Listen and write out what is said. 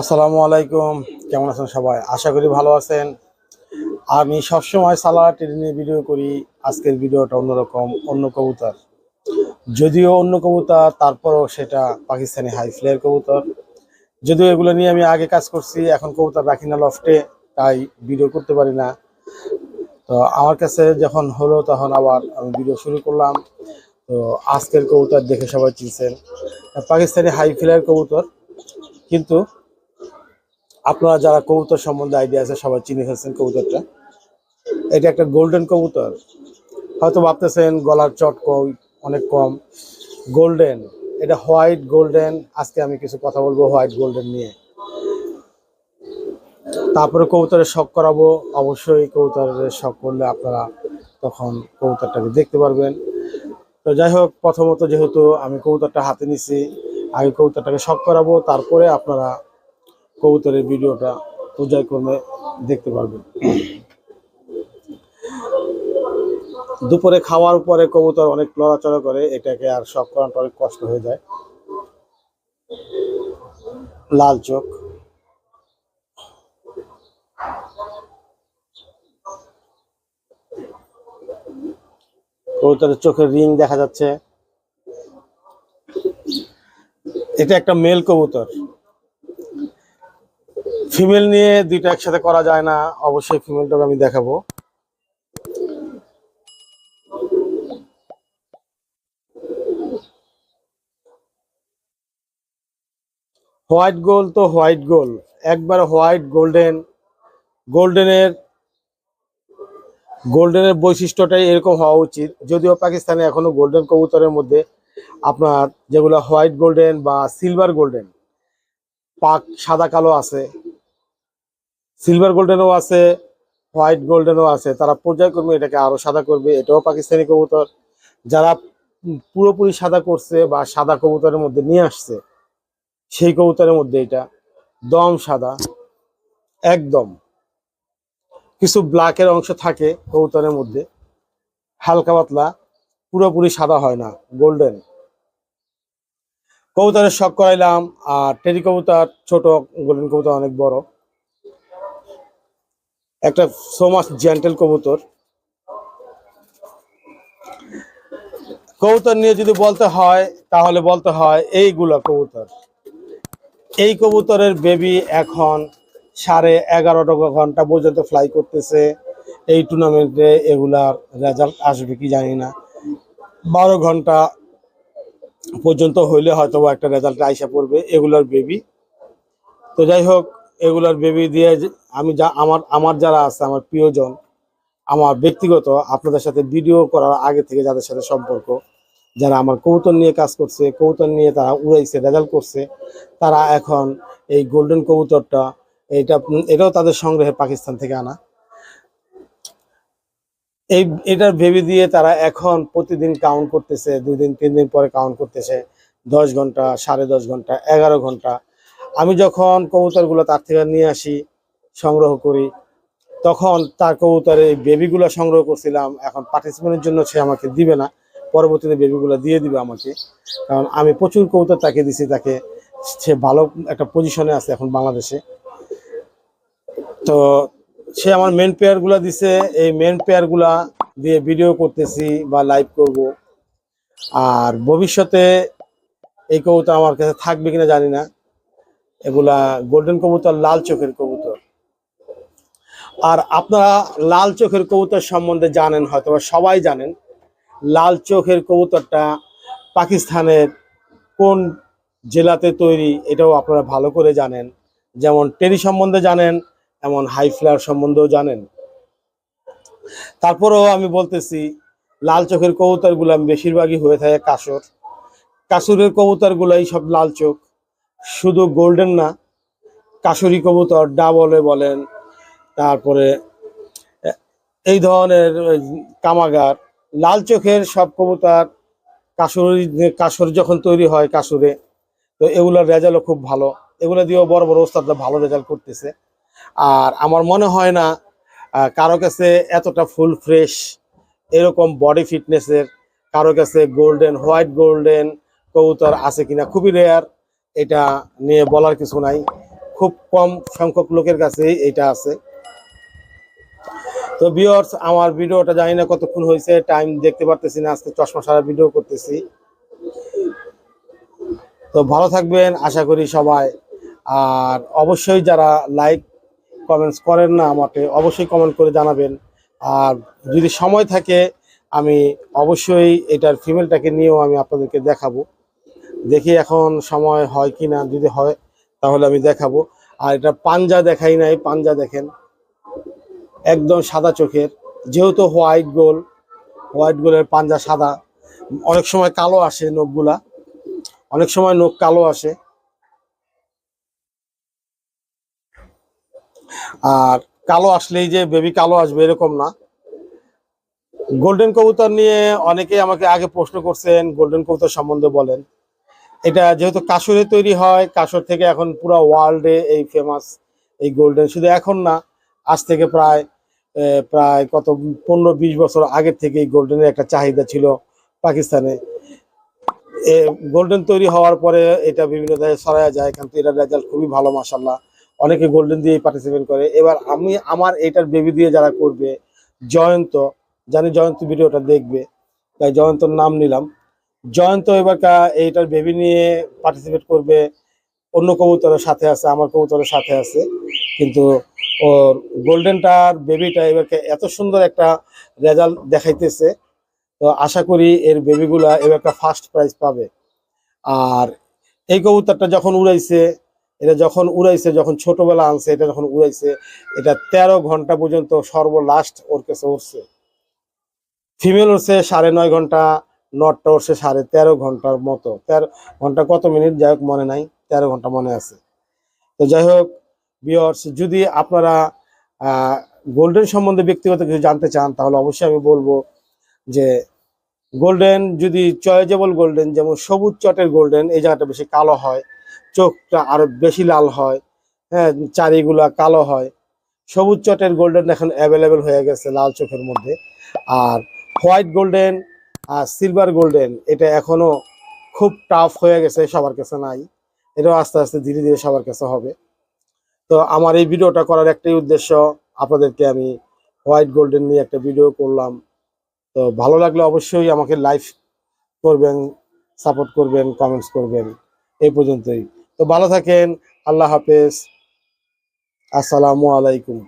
আসসালামু আলাইকুম। কেমন আছেন সবাই? আশা করি ভালো আছেন। আমি সবসময় সালার টেনে নিয়ে ভিডিও করি। আজকের ভিডিওটা অন্যরকম, অন্য কবুতর। যদিও অন্য কবুতর, তারপরও সেটা পাকিস্তানি হাই ফ্লেয়ার কবুতর। যদিও এগুলো নিয়ে আমি আগে কাজ করছি, এখন কবুতর রাখি না লফটে তাই ভিডিও করতে পারি না। তো আমার কাছে যখন হলো, তখন আবার আমি ভিডিও শুরু করলাম। তো আজকের কবুতর দেখে সবাই চিনছেন। পাকিস্তানি হাই ফ্লেয়ার কবুতর। কিন্তু আপনারা যারা কবুতর সম্বন্ধে আইডিয়া আছে, সবাই চিনে ফেলছেন কবুতরটা। এটা একটা গোল্ডেন কবুতর। হয়তো ভাবতেছেন গলার চট কম অনেক কম। গোল্ডেন এটা হোয়াইট গোল্ডেন আজকে আমি কিছু কথা বলব হোয়াইট গোল্ডেন নিয়ে। তারপরে কবুতরের শখ করাবো, অবশ্যই কবুতরের শখ করলে আপনারা তখন কবুতরটাকে দেখতে পারবেন। তো যাই হোক, প্রথমত যেহেতু আমি কবুতরটা হাতে নিছি, আগে কবুতরটাকে শখ করাবো, তারপরে আপনারা কবুতরের ভিডিওটা পর্যায়ক্রমে দেখতে পারবেন। দুপুরে খাওয়ার পরে কবুতর অনেক লড়াচড়া করে, এটাকে আর শখ করাটা অনেক কষ্ট হয়ে যায়। লাল চোখ। কবুতরের চোখের রিং দেখা যাচ্ছে। এটা একটা মেল কবুতর। ফিমেল নিয়ে দুইটা একসাথে করা যায় না, অবশ্যই ফিমেলটাকে আমি দেখাবো। হোয়াইট গোল তো হোয়াইট গোল একবার হোয়াইট গোল্ডেন গোল্ডেনের গোল্ডেনের বৈশিষ্ট্যটাই এরকম হওয়া উচিত। যদিও পাকিস্তানে এখনও গোল্ডেন কবুতরের মধ্যে আপনার যেগুলো হোয়াইট গোল্ডেন বা সিলভার গোল্ডেন পাক সাদা কালো আছে। সিলভার গোল্ডেনও আছে হোয়াইট গোল্ডেনও আছে, তারা পর্যায়ক্রমে এটাকে আরও সাদা করবে, এটাও পাকিস্তানি কবুতর। যারা পুরোপুরি সাদা করছে বা সাদা কবুতরের মধ্যে নিয়ে আসছে, সেই কবুতরের মধ্যে এটা দম সাদা, একদম। কিছু ব্ল্যাকের অংশ থাকে কবুতরের মধ্যে, হালকা পাতলা, পুরোপুরি সাদা হয় না, গোল্ডেন। কবুতরের শখ করাইলাম, আর টেরি কবুতর, ছোট গোল্ডেন কবুতর অনেক বড়। একটা সোমাস জেন্টেল কবুতর। কবুতর নিয়ে যদি বলতে হয়, তাহলে বলতে হয় এইগুলা কবুতর। এই কবুতরের বেবি এখন সাড়ে এগারোটা ঘণ্টা পর্যন্ত ফ্লাই করতেছে। এই টুর্নামেন্টে এগুলার রেজাল্ট আসবে কি জানি না। বারো ঘণ্টা পর্যন্ত হইলে হয়তো একটা রেজাল্ট আইসা পড়বে এগুলার বেবি তো যাই হোক এগুলার বেবি দিয়ে আমি যা, আমার আমার যারা আছে, আমার প্রিয়জন, আমার ব্যক্তিগত, আপনাদের সাথে ভিডিও করার আগে থেকে যাদের সাথে সম্পর্ক, যারা আমার কৌতন নিয়ে কাজ করছে কৌতন নিয়ে তারা উড়াইছে, রেজাল্ট করছে, তারা এখন এই গোল্ডেন কবুতরটা এটা এটাও তাদের সংগ্রহে পাকিস্তান থেকে আনা। এই, এটার ভেবে দিয়ে তারা এখন প্রতিদিন কাউন্ট করতেছে, দুই দিন, তিন দিন পরে কাউন্ট করতেছে, দশ ঘণ্টা, সাড়ে দশ ঘণ্টা, এগারো ঘণ্টা আমি যখন কবুতরগুলো তার থেকে নিয়ে আসি, সংগ্রহ করি, তখন তার কবুতরের এই বেবিগুলো সংগ্রহ করছিলাম। এখন পার্টিসিপেন্টের জন্য সে আমাকে দিবে না। পরবর্তীতে বেবিগুলো দিয়ে দিবে আমাকে। কারণ আমি প্রচুর কবুতর তাকে দিছি, তাকে সে ভালো একটা পজিশনে আছে এখন বাংলাদেশে। তো সে আমার মেন পেয়ারগুলা দিছে। এই মেন পেয়ারগুলা দিয়ে ভিডিও করতেছি বা লাইভ করব। আর ভবিষ্যতে এই কবুতর আমার কাছে থাকবে কিনা জানি না। এগুলা গোল্ডেন কবুতর, লাল চোখের কবুতর। আর আপনারা লাল চোখের কবুতর সম্বন্ধে জানেন হয়তো সবাই জানেন, লাল চোখের কবুতরটা পাকিস্তানের কোন জেলাতে তৈরি এটাও আপনারা ভালো করে জানেন। যেমন টেরি সম্বন্ধে জানেন, এমন হাই ফ্লায়ার সম্বন্ধেও জানেন। তারপরেও আমি বলতেছি, লাল চোখের কবুতরগুলো বেশিরভাগই হয়ে থাকে কাসর। কাসুরের কবুতরগুলাই সব লাল চোখ। শুধু গোল্ডেন না কাসুরি কবুতর, ডাবলে বলেন, তারপরে এই ধরনের কামাগার, লাল চোখের সব কবুতর কাসুরি কাসর যখন তৈরি হয় কাসুরে তো এগুলোর রেজাল্টও খুব ভালো। এগুলো দিয়েও বড় বড় ওস্তাদরা ভালো রেজাল্ট করতেছে। আর আমার মনে হয় না কারও কাছে এতটা ফুল ফ্রেশ, এরকম বডি ফিটনেসের, কারও কাছে গোল্ডেন, হোয়াইট গোল্ডেন কবুতর আছে কিনা, খুবই রেয়ার। এটা নিয়ে বলার কিছু নাই। খুব কম সংখ্যক লোকের কাছেই এটা আছে। তো বিয়র্স আমার ভিডিওটা জানি না কতক্ষণ হয়েছে টাইম দেখতে পারতেছি না, আজকে চশমা সারা ভিডিও করতেছি। তো ভালো থাকবেন, আশা করি সবাই। আর অবশ্যই যারা লাইক কমেন্টস করেন না আমাকে, অবশ্যই কমেন্ট করে জানাবেন। আর যদি সময় থাকে, আমি অবশ্যই এটার ফিমেলটাকে নিয়েও আমি আপনাদেরকে দেখাবো। দেখি এখন সময় হয় কি না যদি হয়, তাহলে আমি দেখাবো। আর এটা পাঞ্জা দেখাই নাই, পাঞ্জা দেখেন। একদম সাদা চোখের, যেহেতু হোয়াইট গোল, হোয়াইট গোলের পাঞ্জা সাদা। অনেক সময় কালো আসে নখগুলা, অনেক সময় নখ কালো আসে। আর কালো আসলেই যে বেবি কালো আসবে এরকম না। গোল্ডেন কবুতর নিয়ে অনেকেই আমাকে আগে প্রশ্ন করছেন গোল্ডেন কবুতর সম্বন্ধে বলেন। এটা যেহেতু কাশরে তৈরি হয়, কাশর থেকে এখন পুরো ওয়ার্ল্ডে এই ফেমাস এই গোল্ডেন শুধু এখন না, আজ থেকে প্রায় প্রায় কত, পনেরো বিশ বছর আগের থেকে এই গোল্ডেনের একটা চাহিদা ছিল পাকিস্তানে। এ গোল্ডেন তৈরি হওয়ার পরে এটা বিভিন্ন জায়গায় ছড়ায় যায়, কিন্তু এটার রেজাল্ট খুবই ভালো মাসাল্লাহ অনেকে গোল্ডেন দিয়ে পার্টিসিপেট করে। এবার আমি আমার এটার বেবি দিয়ে যারা করবে, জয়ন্ত, জানি জয়ন্ত ভিডিওটা দেখবে, তাই জয়ন্তর নাম নিলাম। জয়ন্ত এবার কা- এইটার বেবি নিয়ে পার্টিসিপেট করবে। অন্য কবুতরের সাথে আছে, আমার কবুতরের সাথে আছে। কিন্তু ওর গোল্ডেনটার বেবিটা এবারকে এত সুন্দর একটা রেজাল্ট দেখাইতেছে। তো আশা করি এর বেবিগুলা এবার একটা ফার্স্ট প্রাইজ পাবে। আর এই কবুতরটা যখন উড়াইছে, এটা যখন উড়াইছে, যখন ছোটবেলা আনছে, এটা যখন উড়াইছে, এটা তেরো ঘণ্টা পর্যন্ত সর্বলাস্ট ওর কাছে উঠছে ফিমেল উঠছে সাড়ে নয় ঘণ্টা নটটা উঠছে সাড়ে তেরো ঘণ্টার মতো। তেরো ঘণ্টা কত মিনিট? যাই হোক, মনে নাই। তেরো ঘণ্টা মনে আছে। তো যাই হোক বিয়র্স যদি আপনারা গোল্ডেন সম্বন্ধে ব্যক্তিগত কিছু জানতে চান, তাহলে অবশ্যই আমি বলব যে গোল্ডেন যদি চয়েজেবল গোল্ডেন যেমন সবুজ চটের গোল্ডেন এই জায়গাটা বেশি কালো হয়, চোখটা আরও বেশি লাল হয় হ্যাঁ চারিগুলা কালো হয়, সবুজ চটের গোল্ডেন এখন অ্যাভেলেবেল হয়ে গেছে লাল চোখের মধ্যে। আর হোয়াইট গোল্ডেন আর সিলভার গোল্ডেন এটা এখনও খুব টাফ হয়ে গেছে, সবার কাছে নাই। এটাও আস্তে আস্তে ধীরে ধীরে সবার কাছে হবে। তো আমার এই ভিডিওটা করার একটাই উদ্দেশ্য, আপনাদেরকে আমি হোয়াইট গোল্ডেন নিয়ে একটা ভিডিও করলাম। তো ভালো লাগলে অবশ্যই আমাকে লাইভ করবেন সাপোর্ট করবেন কমেন্টস করবেন। এই পর্যন্তই। তো ভালো থাকেন, আল্লাহ হাফেজ। আসসালামু আলাইকুম।